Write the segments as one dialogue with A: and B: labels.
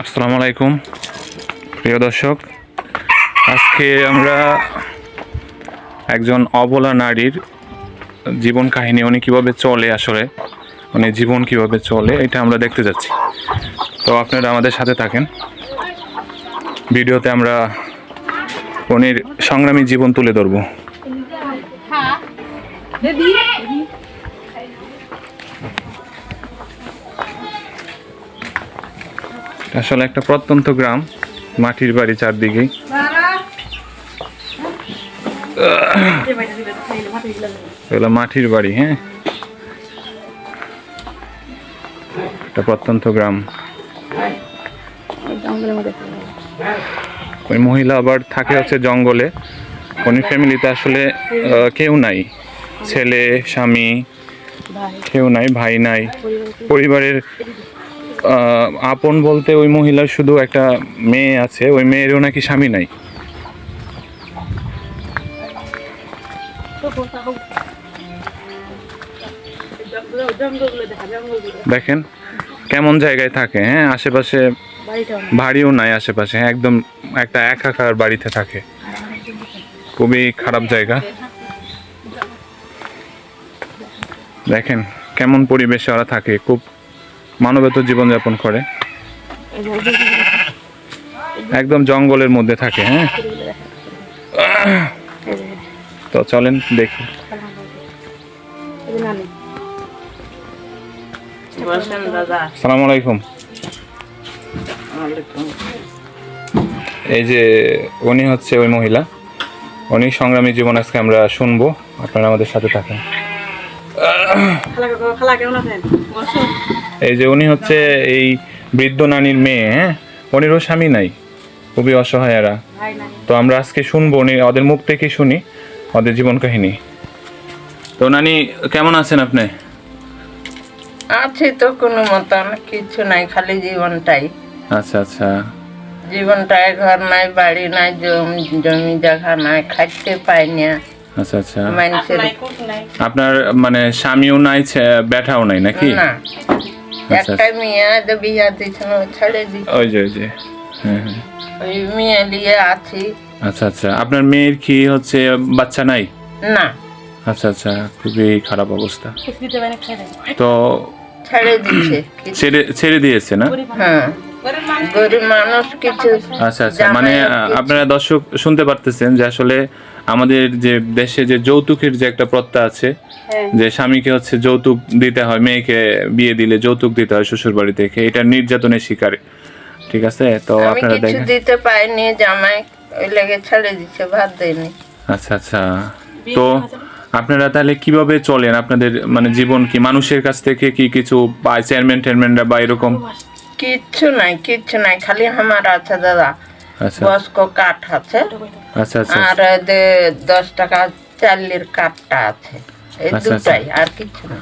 A: আসসালামু আলাইকুম। প্রিয় দর্শক, আজকে আমরা একজন অবলা নারীর জীবন কাহিনী, উনি কীভাবে চলে আসলে, উনি জীবন কীভাবে চলে, এটা আমরা দেখতে যাচ্ছি। তো আপনারা আমাদের সাথে থাকেন। ভিডিওতে আমরা উনির সংগ্রামী জীবন তুলে ধরবো। আসলে একটা প্রত্যন্ত গ্রাম, মাটির বাড়ি চারদিকেই। এগুলো মাটির বাড়ি হ্যাঁ। একটা প্রত্যন্ত গ্রাম। ওই মহিলা আবার থাকে হচ্ছে জঙ্গলে। কোন ফ্যামিলিতে আসলে কেউ নাই। ছেলে, স্বামী, কেউ নাই, ভাই নাই। পরিবারের আপন বলতে ওই মহিলার শুধু একটা মেয়ে আছে, ওই মেয়েরও নাকি স্বামী নাই? দেখেন, কেমন জায়গায় থাকে হ্যাঁ? আশেপাশে বাড়িও নাই আশেপাশে হ্যাঁ? একদম একটা একাকার বাড়িতে থাকে। খুবই খারাপ জায়গা। দেখেন, কেমন পরিবেশে ওরা থাকে, খুব মানবেত জীবনযাপন করে। একদম জঙ্গলের মধ্যে থাকে হ্যাঁ? তো চলেন, দেখি। সালাম আলাইকুম। এই যে উনি হচ্ছে ওই মহিলা। উনি সংগ্রামী জীবন আজকে আমরা শুনব। আপনারা আমাদের সাথে থাকেন। এই যে উনি হচ্ছে এই বৃদ্ধ নানির মেয়ে হ্যাঁ? উনিরও স্বামী নাই খুবই অসহায় এরা তো আমরা আজকে শুনব উনি ওদের মুখ থেকে শুনি ওদের জীবন কাহিনী। তো নানি কেমন আছেন আপনি?
B: আছে তো কোনো মতন কিছু নাই খালি জীবনটাই।
A: আচ্ছা আচ্ছা।
B: জীবনটাই ঘর নাই বাড়ি নাই জমি জমি জায়গা নাই খাইতে পাই না।
A: আচ্ছা আচ্ছা। আপনার মানে স্বামীও নাই ব্যাটাও নাই নাকি?
B: না। একটা মেয়ে যে বিয়া দিয়েছিল ছেড়ে দি
A: ওই যে ওই যে। হ্যাঁ হ্যাঁ।
B: ওই মেয়ে নিয়ে আছি।
A: আচ্ছা আচ্ছা। আপনার মেয়ের কি হচ্ছে বাচ্চা নাই?
B: না।
A: আচ্ছা আচ্ছা। খুবই খারাপ অবস্থা। তো
B: ছেড়ে দিয়েছে।
A: ছেড়ে ছেড়ে দিয়েছে না?
B: হ্যাঁ। গরিব মানুষ কিছু
A: আচ্ছা আচ্ছা মানে আপনারা দর্শক শুনতে পারতেছেন যে আসলে আমাদের যে দেশে যে যৌতুকের যে একটা প্রত্যা আছে যে স্বামীকে হচ্ছে যৌতুক দিতে হয় মেয়েকে বিয়ে দিলে যৌতুক দিতে হয় শ্বশুর বাড়ি থেকে এটা নির্যাতনের শিকার। ঠিক আছে? তো আপনারা দেখেন।
B: দিতে পাইনি জামাই ওই লেগে ছেড়ে দিচ্ছে ভাত দেয়নি।
A: আচ্ছা আচ্ছা। তো আপনারা তাহলে কীভাবে চলেন? আপনাদের মানে জীবন কি মানুষের কাছ থেকে কি কিছু পায়? চেয়ারম্যান টেয়ারম্যানরা বা এরকম?
B: কিচ্ছু নাই কিচ্ছু নাই খালি আমার আছে দাদা।
A: আচ্ছা।
B: বস্ক কাঠ আছে।
A: আচ্ছা আচ্ছা।
B: আর দশ টাকা চালের কাঠটা আছে। এই
A: আচ্ছা, আচ্ছা।
B: দুটাই আর কিছু না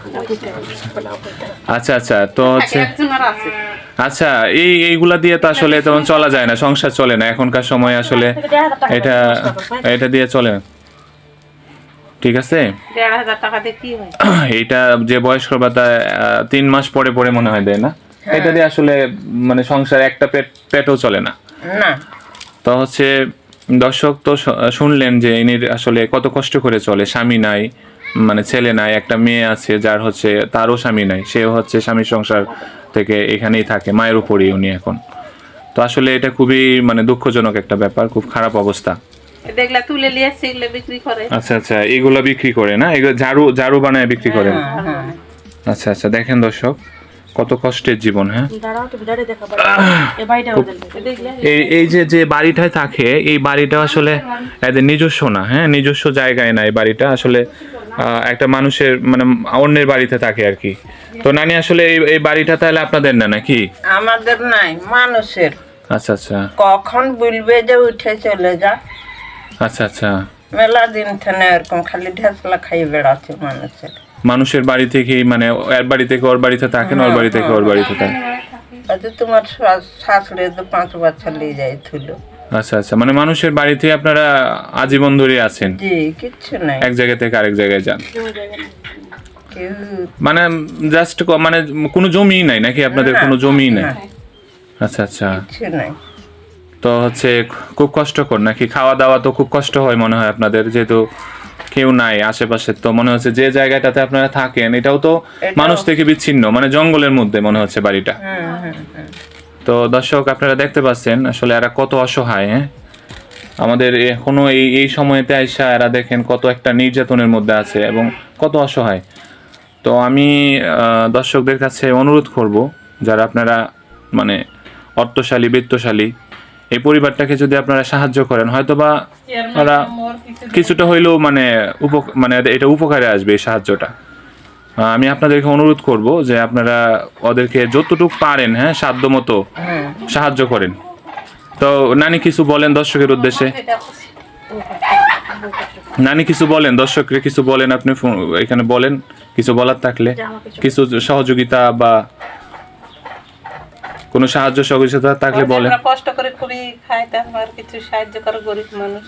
A: আচ্ছা আচ্ছা তো হচ্ছে আচ্ছা এই এইগুলা দিয়ে তো আসলে তেমন চলা যায় না সংসার চলে না। এখনকার সময় আসলে এটা এটা দিয়ে চলে। না ঠিক আছে?
B: দেড় হাজার টাকা দিয়ে কি হয়?
A: এইটা যে বয়স্ক ভাতা তিন মাস পরে পরে মনে হয় দেয় না। এটা দিয়ে আসলে মানে সংসার একটা পেট পেটও চলে না।
B: না।
A: তো হচ্ছে দর্শক তো শুনলেন যে ইনির আসলে কত কষ্ট করে চলে। স্বামী নাই মানে ছেলে নাই একটা মেয়ে আছে যার হচ্ছে তারও স্বামী নাই। সেও হচ্ছে স্বামী সংসার থেকে এখানেই থাকে মায়ের উপরেই উনি এখন। তো আসলে এটা খুবই মানে দুঃখজনক একটা ব্যাপার খুব খারাপ অবস্থা।
C: দেখলা তুলে নিয়ে আসছে এগুলো বিক্রি করে।
A: আচ্ছা আচ্ছা এগুলো বিক্রি করে না? এগুলো ঝাড়ু ঝাড়ু বানায় বিক্রি করেন
B: হ্যাঁ।
A: আচ্ছা আচ্ছা দেখেন দর্শক। কত কষ্টের জীবন হ্যাঁ? এই যে যে বাড়িটায় থাকে এই বাড়িটা আসলে এদের নিজস্ব না হ্যাঁ? নিজস্ব জায়গায় না এই বাড়িটা আসলে একটা মানুষের মানে অন্যের বাড়িতে থাকে আর কি। তো নানি আসলে এই এই বাড়িটা তাহলে আপনাদের না নাকি?
B: আমাদের নাই মানুষের।
A: আচ্ছা আচ্ছা।
B: কখন বলবে যে উঠে চলে যা।
A: আচ্ছা আচ্ছা।
B: মেলা দিন থেকে এরকম খালি ঢেসলা খাই বেড়াচ্ছে মানুষের।
A: মানুষের বাড়ি থেকেই মানে এর বাড়ি থেকে ওর বাড়িতে থাকেন ওর বাড়ি থেকে ওর বাড়িতে থাকে।
B: হয়তো তোমার শাশুড়ি তো পাঁচ নিয়ে
A: আচ্ছা আচ্ছা মানে মানুষের বাড়িতে আপনারা আজীবন ধরে আছেন?
B: জি কিচ্ছু নাই।
A: এক জায়গা থেকে আরেক জায়গায় যান। মানে জাস্ট মানে কোনো জমি নাই নাকি আপনাদের কোনো জমি নাই? আচ্ছা আচ্ছা। তো হচ্ছে খুব কষ্টকর নাকি খাওয়া দাওয়া তো খুব কষ্ট হয় মনে হয় আপনাদের যেহেতু কেউ নাই আশেপাশে তো মনে হচ্ছে যে জায়গাটাতে আপনারা থাকেন এটাও তো মানুষ থেকে বিচ্ছিন্ন মানে জঙ্গলের মধ্যে মনে হচ্ছে বাড়িটা।
B: হুম হুম হুম
A: তো দর্শক আপনারা দেখতে পাচ্ছেন আসলে এরা কত অসহায় হ্যাঁ? আমাদের এখনও এই এই সময়তে আইসা এরা দেখেন কত একটা নির্যাতনের মধ্যে আছে এবং কত অসহায়। তো আমি দর্শকদের কাছে অনুরোধ করব যারা আপনারা মানে অর্থশালী বৃত্তশালী এই পরিবারটাকে যদি আপনারা সাহায্য করেন হয়তোবা ওরা কিছুটা হইলেও মানে উপ মানে এটা উপকারে আসবে এই সাহায্যটা। আমি আপনাদেরকে অনুরোধ করব যে আপনারা ওদেরকে যতটুকু পারেন হ্যাঁ সাধ্য মতো সাহায্য করেন। তো নানি কিছু বলেন দর্শকের উদ্দেশ্যে? নানি কিছু বলেন দর্শককে কিছু বলেন আপনি এখানে বলেন কিছু বলার থাকলে। কিছু সহযোগিতা বা কোনো সাহায্য সহযোগিতা থাকলে বলেন।
C: আমরা কষ্ট করে খুবই খাইতাম আর কিছু সাহায্য করে গরিব মানুষ।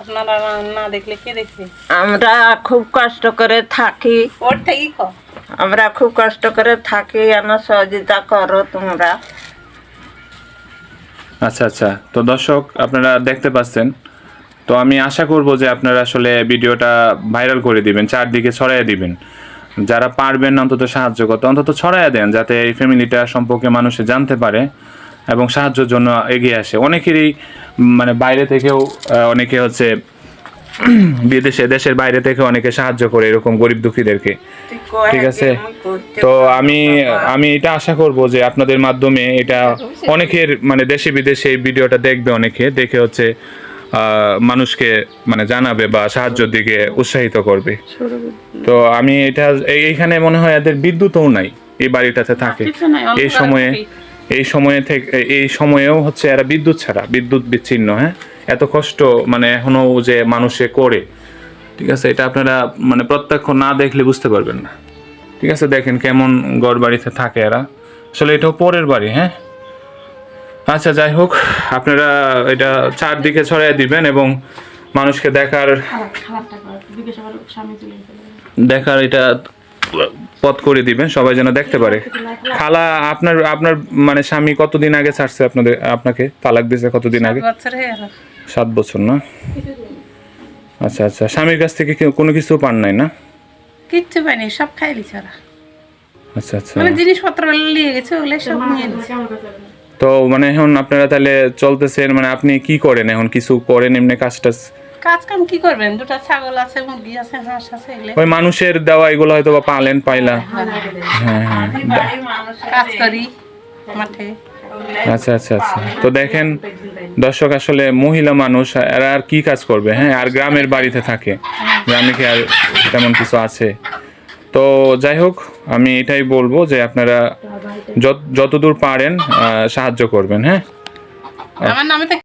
C: আপনারা না- দেখলে কে দেখবে?
B: আমরা খুব কষ্ট করে থাকি।
C: ওর থেকেই কম।
B: আমরা খুব কষ্ট করে থাকি আমার সহযোগিতা করো তোমরা।
A: আচ্ছা আচ্ছা। তো দর্শক আপনারা দেখতে পাচ্ছেন। তো আমি আশা করব যে আপনারা আসলে ভিডিওটা ভাইরাল করে দিবেন চারদিকে ছড়াইয়ে দিবেন। যারা পারবেন অন্তত সাহায্য করতে, অন্তত ছড়াইয়া দেন, যাতে এই ফ্যামিলিটা সম্পর্কে মানুষে জানতে পারে এবং সাহায্যের জন্য এগিয়ে আসে। অনেকেরই মানে বাইরে থেকেও অনেকে হচ্ছে বিদেশে, দেশের বাইরে থেকে অনেকে সাহায্য করে এরকম গরিব দুঃখীদেরকে। ঠিক আছে? তো আমি আমি এটা আশা করব যে আপনাদের মাধ্যমে এটা অনেকের মানে দেশে বিদেশে এই ভিডিওটা দেখবে অনেকে, দেখে হচ্ছে মানুষকে মানে জানাবে বা সাহায্যের দিকে উৎসাহিত করবে। তো আমি এটা এই- এইখানে মনে হয় এদের বিদ্যুৎও নাই এই বাড়িটাতে থাকে। এই সময়ে এই সময়ে থেকে এই সময়েও হচ্ছে এরা বিদ্যুৎ ছাড়া বিদ্যুৎ বিচ্ছিন্ন হ্যাঁ? এত কষ্ট মানে এখনও যে মানুষে করে। ঠিক আছে? এটা আপনারা মানে প্রত্যক্ষ না দেখলে বুঝতে পারবেন না। ঠিক আছে? দেখেন কেমন ঘর বাড়িতে থাকে এরা। আসলে এটাও পরের বাড়ি হ্যাঁ? আচ্ছা যাই হোক আপনারা এটা চারদিকে ছড়াই দিবেন এবং মানুষকে দেখার দেখার এটা পথ করে দিবেন সবাই যেন দেখতে পারে। খালা আপনার আপনার মানে স্বামী কতদিন আগে ছাড়ছে আপনাদের আপনাকে? তালাক দিয়েছে কতদিন আগে?
C: হয়ে
A: সাত বছর না? আচ্ছা আচ্ছা স্বামীর কাছ থেকে কোনো কিছু পান নাই না?
C: কিচ্ছু পাইনি সব খাই দিছে ওরা
A: আচ্ছা আচ্ছা।
C: মানে জিনিসপত্র নিয়ে গেছে ওগুলো সব নিয়ে
A: তো মানে এখন আপনারা তাহলে চলতেছেন মানে আপনি কি করেন এখন? কিছু করেন এমনি কাজ টাজ?
C: কাজ কাম কি করবেন? দুটো ছাগল আছে মুরগি আছে হাঁস আছে এগুলো।
A: ওই মানুষের দেওয়া এগুলো হয়তো বা পালেন পাইলা। হ্যাঁ হ্যাঁ।
C: কাজ করি মাঠে।
A: আচ্ছা আচ্ছা আচ্ছা। তো দেখেন দর্শক আসলে মহিলা মানুষ এরা আর কি কাজ করবে? হ্যাঁ আর গ্রামের বাড়িতে থাকে। গ্রামে কি আর তেমন কিছু আছে? তো যাই হোক, আমি এটাই বলব যে আপনারা যত যতদূর পারেন সাহায্য করবেন হ্যাঁ?
C: আমার নামে